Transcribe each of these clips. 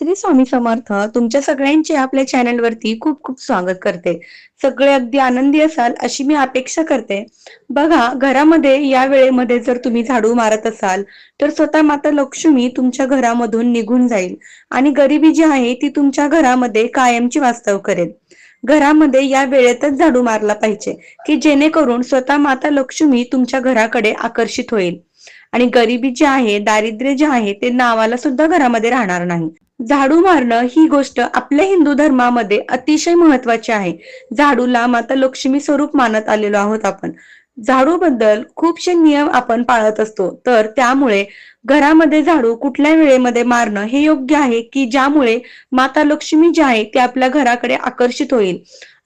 श्री स्वामी समर्थ तुमच्या सगळ्यांचे आपल्या चॅनलवरती खूप खूप स्वागत करते. सगळे अगदी आनंदी असाल अशी मी अपेक्षा करते. बघा घरामध्ये या वेळेमध्ये जर तुम्ही झाडू मारत असाल तर स्वतः माता लक्ष्मी तुमच्या घरामधून निघून जाईल आणि गरिबी जी आहे ती तुमच्या घरामध्ये कायमची वास्तव करेल. घरामध्ये या वेळेतच झाडू मारला पाहिजे की जेणेकरून स्वतः माता लक्ष्मी तुमच्या घराकडे आकर्षित होईल. आणि गरिबी जी आहे दारिद्र्य जे आहे ते नावाला सुद्धा घरामध्ये राहणार नाही. झाडू मारणं ही गोष्ट आपल्या हिंदू धर्मामध्ये अतिशय महत्वाची आहे. झाडूला माता लक्ष्मी स्वरूप मानत आलेलो आहोत आपण. झाडू बद्दल खूपशे नियम आपण पाळत असतो. तर त्यामुळे घरामध्ये झाडू कुठल्या वेळेमध्ये मारणं हे योग्य आहे की ज्यामुळे माता लक्ष्मी जी आहे ती आपल्या घराकडे आकर्षित होईल?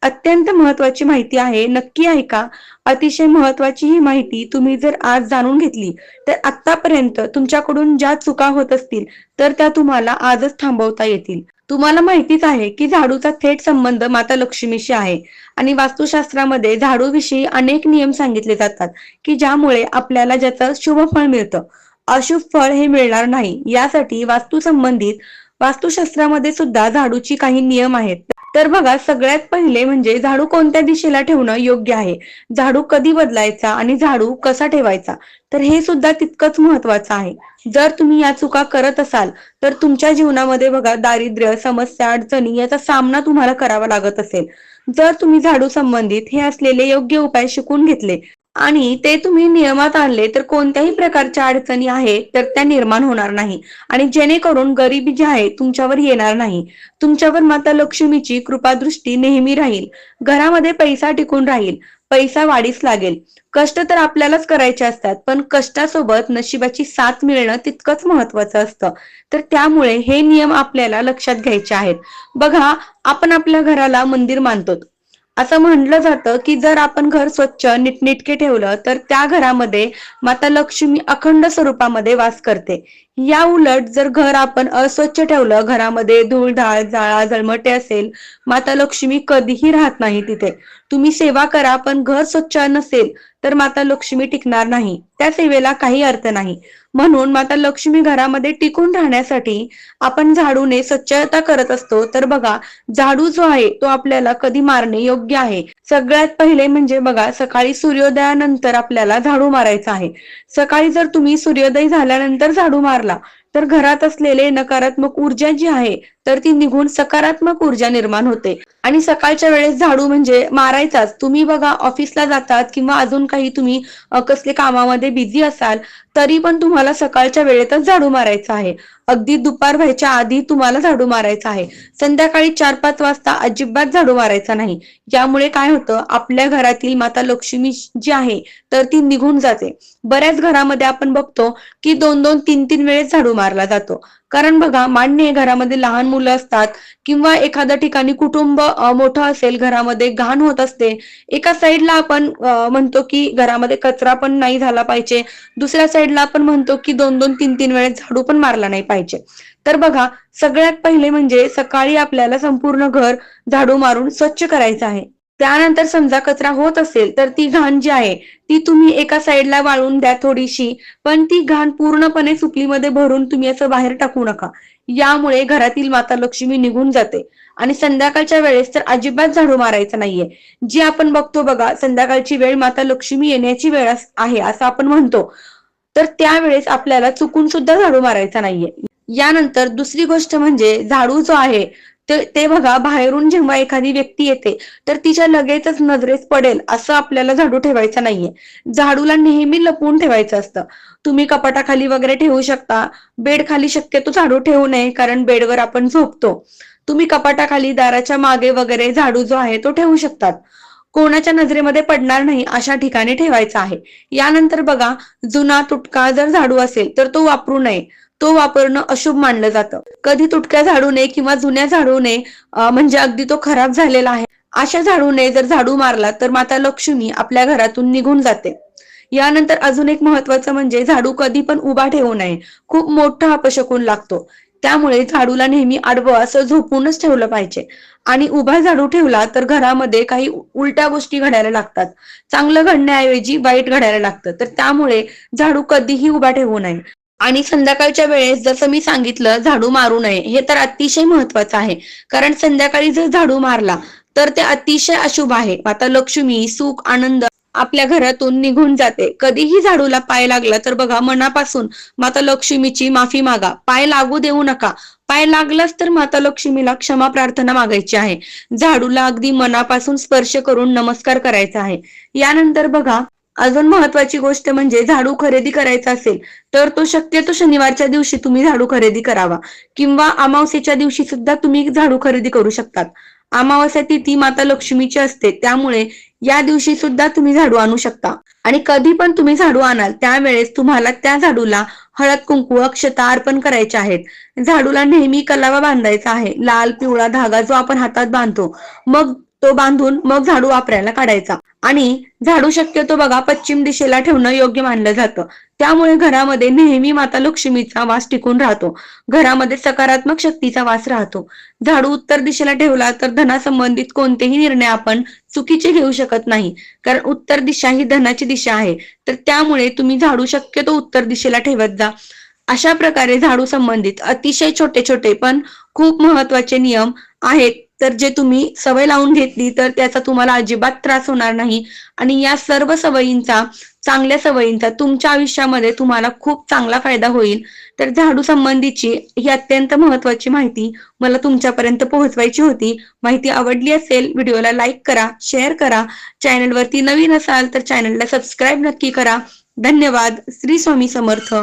अत्यंत महत्वाची माहिती आहे. नक्की आहे का? अतिशय महत्वाची ही माहिती तुम्ही जर आज जाणून घेतली तर आतापर्यंत तुमच्याकडून ज्या चुका होत असतील तर त्या तुम्हाला आजच थांबवता येतील. तुम्हाला माहितीच आहे की झाडूचा थेट संबंध माता लक्ष्मीशी आहे. आणि वास्तुशास्त्रामध्ये झाडूविषयी अनेक नियम सांगितले जातात की ज्यामुळे आपल्याला ज्याचं शुभ फळ मिळतं. अशुभ फळ हे मिळणार नाही. यासाठी वास्तू संबंधित वास्तुशास्त्रामध्ये सुद्धा झाडूची काही नियम आहेत. तर बघा सगळ्यात पहिले म्हणजे झाडू कोणत्या दिशेला ठेवणं योग्य आहे? झाडू कधी बदलायचा आणि झाडू कसा ठेवायचा? तर हे सुद्धा तितकंच महत्वाचं आहे. जर तुम्ही या चुका करत असाल तर तुमच्या जीवनामध्ये बघा दारिद्र्य समस्या अडचणी याचा सामना तुम्हाला करावा लागत असेल. जर तुम्ही झाडू संबंधित हे असलेले योग्य उपाय शिकून घेतले आणि ते तुम्ही नियमात आणले तर कोणत्याही प्रकारच्या अडचणी आहेत तर त्या निर्माण होणार नाही. आणि जेणेकरून गरिबी जी आहे तुमच्यावर येणार नाही. तुमच्यावर माता लक्ष्मीची कृपादृष्टी नेहमी राहील. घरामध्ये पैसा टिकून राहील. पैसा वाढीस लागेल. कष्ट तर आपल्यालाच करायचे असतात पण कष्टासोबत नशिबाची साथ मिळणं तितकंच महत्वाचं असतं. तर त्यामुळे हे नियम आपल्याला लक्षात घ्यायचे आहेत. बघा आपण आपल्या घराला मंदिर मानतो. असं म्हटलं जातं की जर आपण घर स्वच्छ नीटनेटके ठेवलं तर त्या घरामध्ये माता लक्ष्मी अखंड स्वरूपामध्ये वास करते. या उलट जर घर आपण अस्वच्छ ठेवलं घरामध्ये धूळधाळ जाळा जळमटे असेल माता लक्ष्मी कधीही राहत नाही तिथे. तुम्ही सेवा करा पण घर स्वच्छ नसेल तर माता लक्ष्मी टिकणार नाही. त्या सेवेला काही अर्थ नाही. म्हणून माता लक्ष्मी घरामध्ये टिकून राहण्यासाठी आपण झाडूने स्वच्छता करत असतो. तर बघा झाडू जो आहे तो आपल्याला कधी मारणे योग्य आहे? सगळ्यात पहिले म्हणजे बघा सकाळी सूर्योदयानंतर आपल्याला झाडू मारायचा आहे. सकाळी जर तुम्ही सूर्योदय झाल्यानंतर झाडू मार विचारला तर घरात असलेले नकारात्मक ऊर्जा जी आहे तर ती निघून सकारात्मक ऊर्जा निर्माण होते. आणि सकाळच्या वेळेस झाडू म्हणजे मारायचाच. तुम्ही बघा ऑफिसला जातात किंवा अजून काही तुम्ही कसले कामामध्ये बिझी असाल तरी पण तुम्हाला सकाळच्या वेळेतच झाडू मारायचा आहे. अगदी दुपार व्हायच्या आधी तुम्हाला झाडू मारायचा आहे. संध्याकाळी चार पाच वाजता अजिबात झाडू मारायचा नाही. यामुळे काय होतं आपल्या घरातील माता लक्ष्मी जी आहे तर ती निघून जाते. बऱ्याच घरामध्ये आपण बघतो की दोन दोन तीन तीन वेळेस झाडू मारला जातो. कारण बघा मान्य घरामध्ये लहान मुलं असतात किंवा एखाद्या ठिकाणी कुटुंब मोठं असेल घरामध्ये घाण होत असते एका साईडला आपण म्हणतो की घरामध्ये कचरा पण नाही झाला पाहिजे दुसऱ्या साईडला आपण म्हणतो की दोन दोन तीन तीन वेळेस झाडू पण मारला नाही पाहिजे. तर बघा सगळ्यात पहिले म्हणजे सकाळी आपल्याला संपूर्ण घर झाडू मारून स्वच्छ करायचं आहे. त्यानंतर समजा कचरा होत असेल तर ती घाण जी आहे ती तुम्ही एका साईडला वाळून द्या थोडीशी पण ती घाण पूर्णपणे सुपलीमध्ये भरून तुम्ही असं बाहेर टाकू नका. यामुळे घरातील माता लक्ष्मी निघून जाते. आणि संध्याकाळच्या वेळेस तर अजिबात झाडू मारायचं नाहीये. जी आपण बघतो बघा संध्याकाळची वेळ माता लक्ष्मी येण्याची वेळ आहे असं आपण म्हणतो. तर त्यावेळेस आपल्याला चुकून सुद्धा झाडू मारायचा नाहीये. यानंतर दुसरी गोष्ट म्हणजे झाडू जो आहे ते बघा बाहेरून जेव्हा एखादी व्यक्ती येते तर तिच्या लगेचच नजरेस पडेल असं आपल्याला झाडू ठेवायचं नाहीये. झाडूला नेहमी लपवून ठेवायचं असतं. तुम्ही कपाटाखाली वगैरे ठेवू शकता. बेड खाली शक्यतो झाडू ठेवू नये कारण बेडवर आपण झोपतो. तुम्ही कपाटाखाली दाराच्या मागे वगैरे झाडू जो आहे तो ठेवू शकतात. कोणाच्या नजरेमध्ये पडणार नाही अशा ठिकाणी ठेवायचा आहे. यानंतर बघा जुना तुटका जर झाडू असेल तर तो वापरू नये. तो वापरणं अशुभ मानलं जातं. कधी तुटक्या झाडूने किंवा जुन्या झाडूने म्हणजे अगदी तो खराब झालेला आहे. अशा झाडूने जर झाडू मारला तर माता लक्ष्मी आपल्या घरातून निघून जाते. यानंतर अजून एक महत्वाचं म्हणजे झाडू कधी पण उभा ठेवू नये. खूप मोठा अपशकून लागतो. त्यामुळे झाडूला नेहमी आडवं असं झोपूनच ठेवलं पाहिजे. आणि उभा झाडू ठेवला तर घरामध्ये काही उलट्या गोष्टी घडायला लागतात. चांगलं घडण्याऐवजी वाईट घडायला लागतं. तर त्यामुळे झाडू कधीही उभा ठेवू नये. आणि संध्याकाळच्या वेळेस जसं मी सांगितलं झाडू मारू नये हे तर अतिशय महत्वाचं आहे. कारण संध्याकाळी जर झाडू मारला तर ते अतिशय अशुभ आहे. माता लक्ष्मी सुख आनंद आपल्या घरातून निघून जाते. कधीही झाडूला पाय लागला तर बघा मनापासून माता लक्ष्मीची माफी मागा. पाय लागू देऊ नका. पाय लागलाच तर माता लक्ष्मीला क्षमा प्रार्थना मागायची आहे. झाडूला अगदी मनापासून स्पर्श करून नमस्कार करायचा आहे. यानंतर बघा अजून महत्वाची गोष्ट म्हणजे झाडू खरेदी करायचा असेल तर तो शक्यतो शनिवारच्या दिवशी तुम्ही झाडू खरेदी करावा. किंवा अमावस्येच्या दिवशी सुद्धा तुम्ही झाडू खरेदी करू शकतात. अमावस्या तिथी माता लक्ष्मीची असते त्यामुळे या दिवशी सुद्धा तुम्ही झाडू आणू शकता. आणि कधी पण तुम्ही झाडू आणाल त्यावेळेस तुम्हाला त्या झाडूला हळद कुंकू अक्षता अर्पण करायचे आहेत. झाडूला नेहमी कलावा बांधायचा आहे. लाल पिवळा धागा जो आपण हातात बांधतो मग तो बांधून मग झाडू वापरायला काढायचा. आणि झाडू शक्यतो बघा पश्चिम दिशेला ठेवणं योग्य मानलं जातं. त्यामुळे घरामध्ये नेहमी माता लक्ष्मीचा वास टिकून राहतो. घरामध्ये सकारात्मक शक्तीचा वास राहतो. झाडू उत्तर दिशेला ठेवला तर धनासंबंधित कोणतेही निर्णय आपण चुकीचे घेऊ शकत नाही. कारण उत्तर दिशा ही धनाची दिशा आहे. तर त्यामुळे तुम्ही झाडू शक्यतो उत्तर दिशेला ठेवत जा. अशा प्रकारे झाडू संबंधित अतिशय छोटे छोटे पण खूप महत्त्वाचे नियम आहेत. तर जे तुम्ही सवय लावून घेतली तर त्याचा तुम्हाला अजिबात त्रास होणार नाही. आणि या सर्व सवयींचा चांगल्या सवयींचा तुमच्या आयुष्यामध्ये तुम्हाला खूप चांगला फायदा होईल. तर झाडू संबंधीची ही अत्यंत महत्वाची माहिती मला तुमच्यापर्यंत पोहोचवायची होती. माहिती आवडली असेल व्हिडिओला लाईक करा शेअर करा. चॅनलवरती नवीन असाल तर चॅनलला सबस्क्राईब नक्की करा. धन्यवाद. श्री स्वामी समर्थ.